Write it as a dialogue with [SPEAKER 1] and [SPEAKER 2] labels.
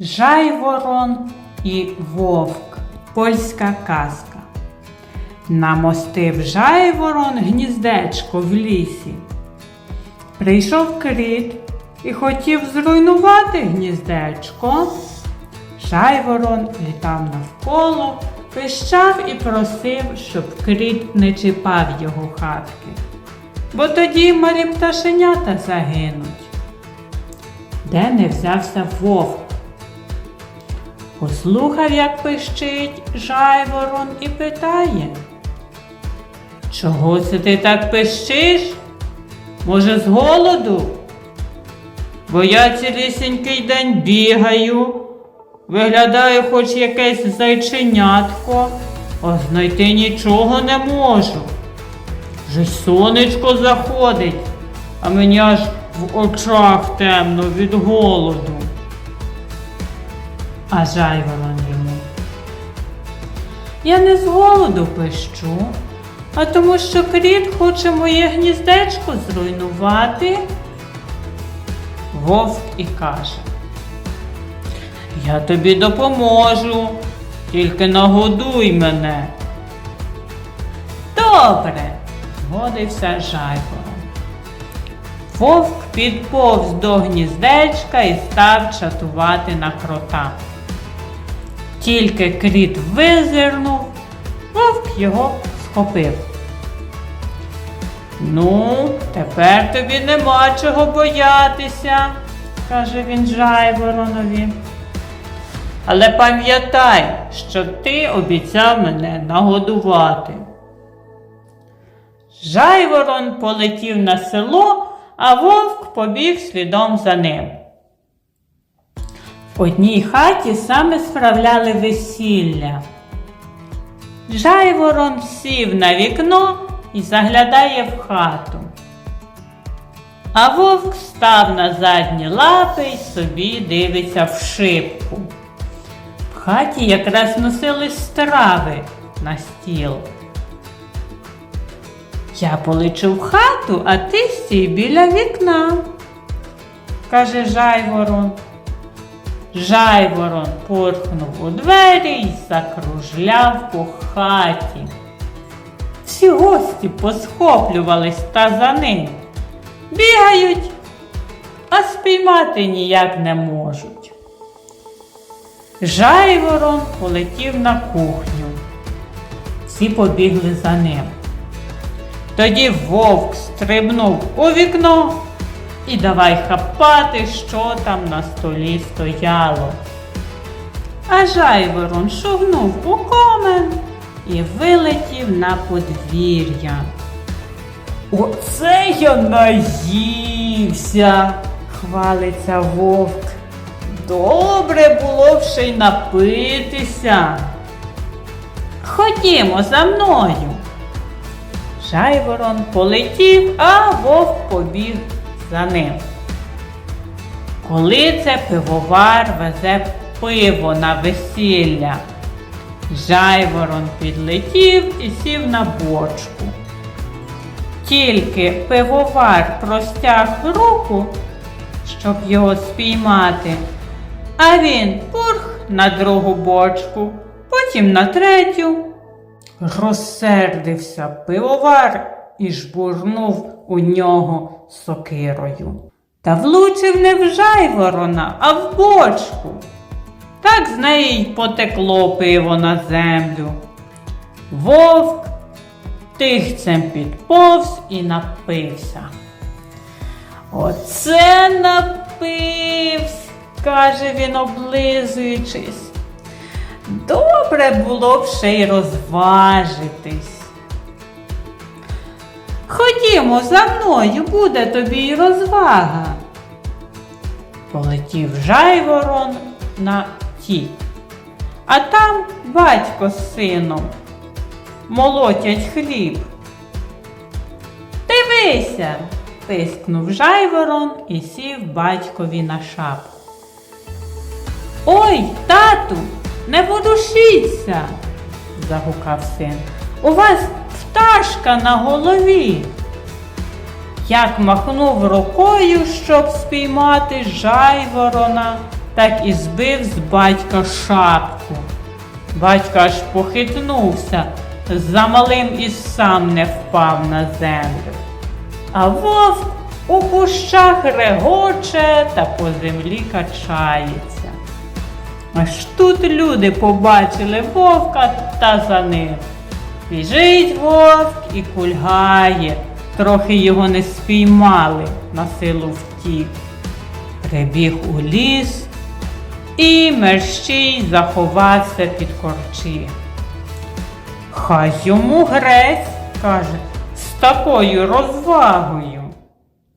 [SPEAKER 1] Жайворон і вовк. Польська казка. Намостив жайворон гніздечко в лісі. Прийшов кріт і хотів зруйнувати гніздечко. Жайворон літав навколо, пищав і просив, щоб кріт не чіпав його хатки, бо тоді малі пташенята загинуть. Де не взявся вовк? Послухав, як пищить жайворон і питає. Чого це ти так пищиш? Може, з голоду? Бо я цілісінький день бігаю, виглядаю хоч якесь зайченятко, а знайти нічого не можу. Вже сонечко заходить, а мені аж в очах темно від голоду. А жайворон йому. Я не з голоду пищу, а тому що кріт хоче моє гніздечко зруйнувати. Вовк і каже. Я тобі допоможу, тільки нагодуй мене. Добре, згодився жайворон. Вовк підповз до гніздечка і став чатувати на крота. Тільки кріт визирнув, вовк його схопив. Ну, тепер тобі нема чого боятися, каже він жайворонові. Але пам'ятай, що ти обіцяв мене нагодувати. Жайворон полетів на село, а вовк побіг слідом за ним. Одній хаті саме справляли весілля. Жайворон сів на вікно і заглядає в хату. А вовк став на задні лапи й собі дивиться в шибку. В хаті якраз носились страви на стіл. Я полечу в хату, а ти стій біля вікна, каже Жайворон. Жайворон порхнув у двері й закружляв по хаті. Всі гості посхоплювались та за ним. Бігають, а спіймати ніяк не можуть. Жайворон полетів на кухню. Всі побігли за ним. Тоді вовк стрибнув у вікно і давай хапати, що там на столі стояло. А жайворон шугнув у комен і вилетів на подвір'я. Оце я наївся, хвалиться вовк. Добре було б ще й напитися. Ходімо за мною. Жайворон полетів, а вовк побіг за ним. Коли це пивовар везе пиво на весілля, Жайворон підлетів і сів на бочку. Тільки пивовар простяг руку, щоб його спіймати, а він пурх на другу бочку, потім на третю. Розсердився пивовар і жбурнув у нього сокирою. Та влучив не в жайворона, а в бочку. Так з неї й потекло пиво на землю. Вовк тихцем підповз і напився. Оце напивсь, каже він, облизуючись. Добре було б ще й розважитись. Ходімо за мною, буде тобі й розвага. Полетів жайворон на тік, а там батько з сином молотять хліб. Дивися, пискнув жайворон і сів батькові на шапку. Ой, тату, не ворушіться, загукав син. У вас пташка на голові. Як махнув рукою, щоб спіймати жайворона, так і збив з батька шапку. Батько аж похитнувся, замалим і сам не впав на землю. А вовк у кущах регоче та по землі качається. Аж тут люди побачили вовка та за ним. Біжить вовк і кульгає, трохи його не спіймали, на силу втік. Прибіг у ліс і мерщій заховався під корчі. Хай йому грець, каже, з такою розвагою.